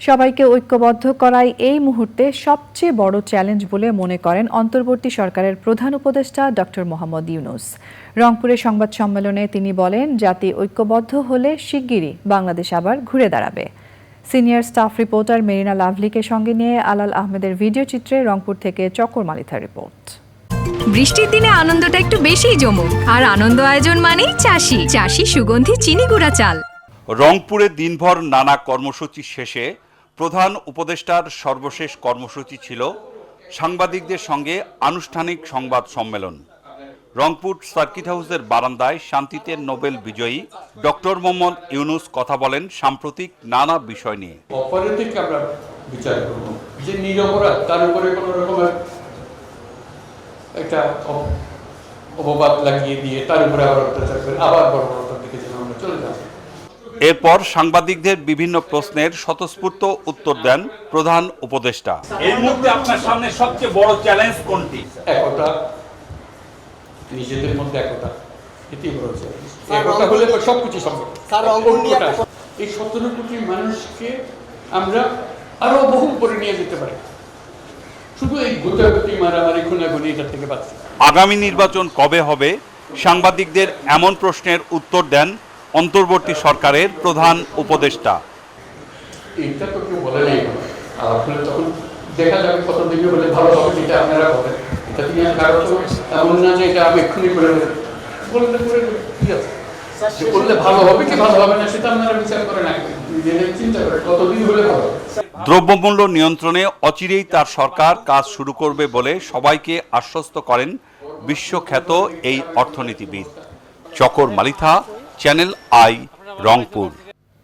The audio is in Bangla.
সবাইকে ঐক্যবদ্ধ করাই এই মুহূর্তে সবচেয়ে বড় চ্যালেঞ্জ বলে মনে করেন অন্তর্বর্তী সরকারের প্রধান উপদেষ্টা ডক্টর মোহাম্মদ ইউনুস। রংপুরে সংবাদ সম্মেলনে তিনি বলেন জাতি ঐক্যবদ্ধ হলে শিগগিরই বাংলাদেশ আবার ঘুরে দাঁড়াবে। সিনিয়র স্টাফ রিপোর্টার মেরিনা লাভলিকে সঙ্গে নিয়ে আলাল আহমেদের ভিডিও চিত্রে রংপুর থেকে চক্কর মালিথা রিপোর্ট। বৃষ্টির দিনে আনন্দটা একটু বেশিই জমুক। আর আনন্দ আয়োজন মানেই চাষি। চাষি সুগন্ধি চিনি গুঁড়া চাল। রংপুরে দিনভর নানা কর্মসূচি শেষে প্রধান উপদেষ্টার সর্বশেষ কর্মসূচি ছিল সাংবাদিকদের সঙ্গে আনুষ্ঠানিক সংবাদ সম্মেলন। রংপুর সার্কিট হাউসের বারান্দায় শান্তিতে নোবেল বিজয়ী ডক্টর মোহাম্মদ ইউনুস কথা বলেন সাম্প্রতিক নানা বিষয় নিয়ে। অপরাধীকে আমরা বিচার করব। যে নিরপরাধ তার উপরে কোনো রকমের একটা অপবাদ লাগিয়ে দিয়ে তার উপরে আবার অত্যাচার করে আবার বড় বড়টার দিকে যেন আমরা চলে যাব এরপর সাংবাদিকদের বিভিন্ন প্রশ্নের স্বতঃস্ফূর্ত উত্তর দেন প্রধান উপদেষ্টা। এই মুহূর্তে আপনার সামনে সবচেয়ে বড় চ্যালেঞ্জ কোনটি? একতা নিজেদের মধ্যে একতা এটি বড় চ্যালেঞ্জ একতা হলে সব কিছু সম্ভব। ঐক্যটা। এই সতেরো কোটি মানুষকে আমরা আরও বহু উপরে নিয়ে যেতে পারি। শুধু এই গোটাগুটি মারামারি খুনাগুনি এটা থেকে বাঁচতে আগামী নির্বাচন কবে হবে? সাংবাদিকদের এমন প্রশ্নের উত্তর দেন অন্তর্বর্তী সরকারের প্রধান উপদেষ্টা। এইটা তো কেউ বলে নেই। আর তখন দেখা যাবে কত দিকে বলে ভালো হবে যেটা আপনারা বলেন। এটা নিয়ে কারও তো এমন না যে এটা আমি এক্ষুনি করে বললে করে দেবো, আছে। করলে ভালো হবে কি ভালো হবে না সেটা আপনারা বিচার করেন আগে নিজেদের চিন্তা করেন কতদিন হলে ভালো হবে? দ্রব্যমূল্য নিয়ন্ত্রণে অচিরেই তার সরকার কাজ শুরু করবে বলে সবাইকে আশ্বস্ত করেন বিশ্বখ্যাত এই অর্থনীতিবিদ। চকর মালিথা চ্যানেল আই রংপুর